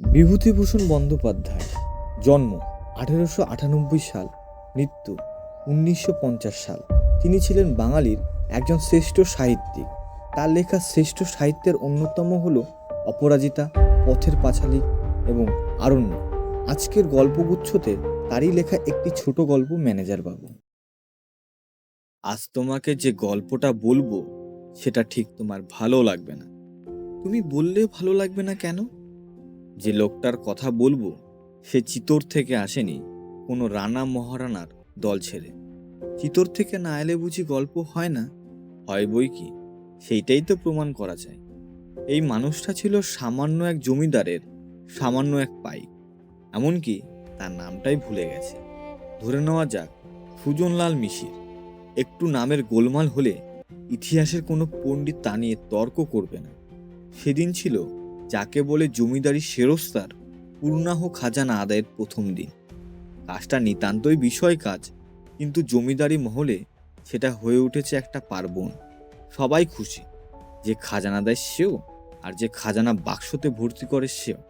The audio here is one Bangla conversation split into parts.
বিভূতিভূষণ বন্দ্যোপাধ্যায়, জন্ম আঠেরোশো আটানব্বই সাল, মৃত্যু উনিশশো পঞ্চাশ সাল। তিনি ছিলেন বাঙালির একজন শ্রেষ্ঠ সাহিত্যিক। তার লেখা শ্রেষ্ঠ সাহিত্যের অন্যতম হল অপরাজিতা, পথের পাঁচালী এবং আরণ্য। আজকের গল্পগুচ্ছতে তারই লেখা একটি ছোট গল্প ম্যানেজার বাবু। আজ তোমাকে যে গল্পটা বলব, সেটা ঠিক তোমার ভালো লাগবে না। তুমি বললে ভালো লাগবে না কেন? যে লোকটার কথা বলব, সে চিতোর থেকে আসেনি, কোনো রানা মহারানার দল ছেড়ে। চিতোর থেকে না এলে বুঝি গল্প হয় না? হয় বই কি? সেইটাই তো প্রমাণ করা যায়। এই মানুষটা ছিল সামান্য এক জমিদারের, সামান্য এক পাই এমনকি তার নামটাই ভুলে গেছে। ধরে নেওয়া যাক, সুজনলাল মিশির। একটু নামের গোলমাল হলে ইতিহাসের কোনো পণ্ডিত তা নিয়ে তর্ক করবে না। সেদিন ছিল যাকে বলে জমিদারি সেরস্তার, পূর্ণাহ খাজানা আদায়ের প্রথম দিন। কাজটা নিতান্তই বিষয় কাজ, কিন্তু জমিদারি মহলে সেটা হয়ে উঠেছে একটা পার্বণ। সবাই খুশি, যে খাজানা দেয় সেও আর যে খাজানা বাক্সতে ভর্তি করে সেও।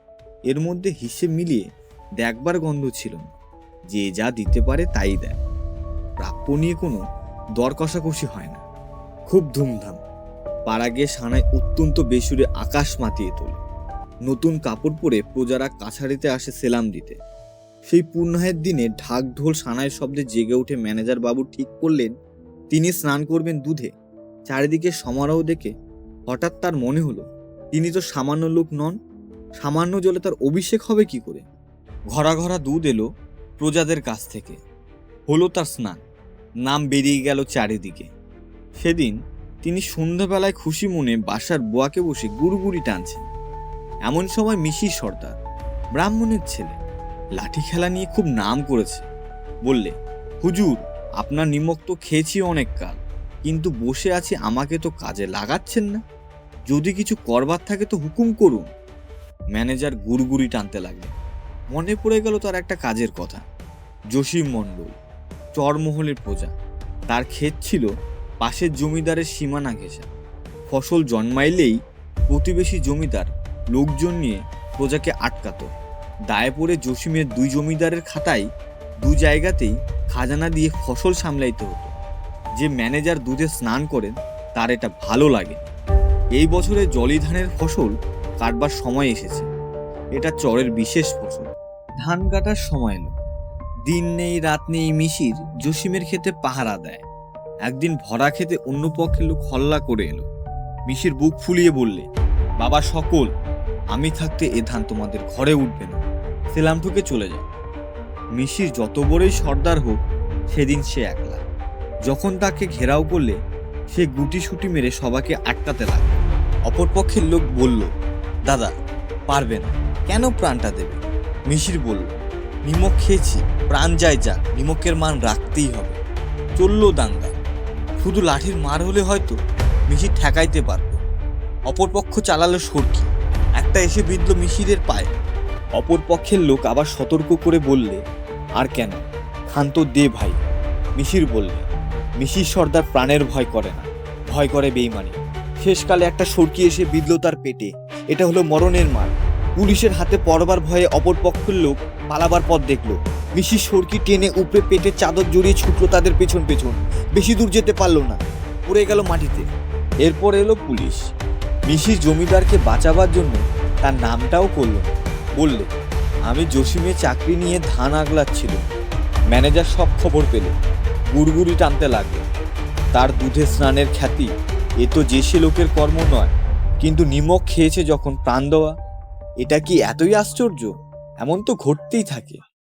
এর মধ্যে হিসেব মিলিয়ে দেখবার গন্ধ ছিল না, যে যা দিতে পারে তাই দেয়। প্রাপ্য নিয়ে কোনো দর কষাকষি হয় না। খুব ধুমধাম, পাড়া গিয়ে সানায় অত্যন্ত বেসুরে আকাশ মাতিয়ে তোলে। নতুন কাপড় পরে প্রজারা কাছারিতে আসে সেলাম দিতে। সেই পূর্ণাহের দিনে ঢাক ঢোল সানায় শব্দে জেগে উঠে ম্যানেজার বাবু ঠিক করলেন, তিনি স্নান করবেন দুধে। চারিদিকে সমারোহ দেখে হঠাৎ তার মনে হলো, তিনি তো সামান্য লোক নন, সামান্য জলে তার অভিষেক হবে কি করে? ঘরা ঘরা দুধ এলো প্রজাদের কাছ থেকে। হলো তার স্নান, নাম বেরিয়ে গেল চারিদিকে। সেদিন তিনি সন্ধ্যাবেলায় খুশি মনে বাসার বোয়াকে বসে গুড়গুড়ি টানছেন। এমন সময় মিশির সর্দার, ব্রাহ্মণের ছেলে, লাঠি খেলা নিয়ে খুব নাম করেছে। বললে, হুজুর, আপনার নিমক তো খেয়েছি অনেক কাল, কিন্তু বসে আছি আমাকে তো কাজে লাগাচ্ছেন না। যদি কিছু করবার থাকে তো হুকুম করুন। ম্যানেজার গুড়গুড়ি টানতে লাগলেন মনে পড়ে গেল তার একটা কাজের কথা। জসিম মণ্ডল, চরমহলের প্রজা, তার ক্ষেত ছিল পাশের জমিদারের সীমানা ঘেঁষা। ফসল জন্মাইলেই প্রতিবেশী জমিদার লোকজন নিয়ে প্রজাকে আটকাতো। দায়ে পড়ে জসিমের দুই জমিদারের খাতায় দু জায়গাতেই খাজানা দিয়ে ফসল সামলাইতে হতো। যে ম্যানেজার দুধে স্নান করেন, তার এটা ভালো লাগে। এই বছরে জলি ধানের ফসল কাটবার সময় এসেছে। এটা চরের বিশেষ ফসল। ধান কাটার সময় এলো। দিন নেই, রাত নেই মিশির জসিমের ক্ষেতে পাহারা দেয়। একদিন ভরা খেতে অন্য পক্ষের লোক হল্লা করে এলো। মিশির বুক ফুলিয়ে বললে, বাবা সকল আমি থাকতে এ ধান তোমাদের ঘরে উঠবে না। সেলাম ঠুকে চলে যায়। মিশির যত বড়ই সর্দার হোক, সেদিন সে একলা। যখন তাকে ঘেরাও করলে, সে গুটি সুটি মেরে সবাকে আটকাতে লাগল। অপরপক্ষের লোক বলল, দাদা, পারবে না। কেন প্রাণটা দেবে? মিশির বলল, নিমক খেয়েছি, প্রাণ যায় যাক, নিমকের মান রাখতেই হবে। চলল দাঙ্গা। শুধু লাঠির মার হলে হয়তো মিশির ঠেকাইতে পারত। অপরপক্ষ চালালো সরকি। একটা এসে বিঁধল মিশিরের পায়ে। অপর পক্ষের লোক আবার সতর্ক করে বললে, আর কেন? খান তো দে ভাই। মিশির বললে মিশির সর্দার প্রাণের ভয় করে না, ভয় করে বেইমানি শেষকালে একটা সরকি এসে বিঁধল তার পেটে। এটা হলো মরণের মার। পুলিশের হাতে পড়বার ভয়ে অপর পক্ষের লোক পালাবার পথ দেখল। মিশির সরকি টেনে উপরে পেটে চাদর জড়িয়ে ছুটলো তাদের পেছন পেছন। বেশি দূর যেতে পারল না। পড়ে গেল মাটিতে। এরপর এলো পুলিশ। মিশির জমিদারকে বাঁচাবার জন্য তার নামটাও করল। বললে, আমি জসিমে চাকরি নিয়ে ধান আগলাচ্ছিল ম্যানেজার সব খবর পেল, গুড়গুড়ি টানতে লাগল। তার দুধে স্নানের খ্যাতি, এ তো যে সে লোকের কর্ম নয়, কিন্তু নিমক খেয়েছে যখন প্রাণ দেওয়া। এটা কি এতই আশ্চর্য? এমন তো ঘটতেই থাকে।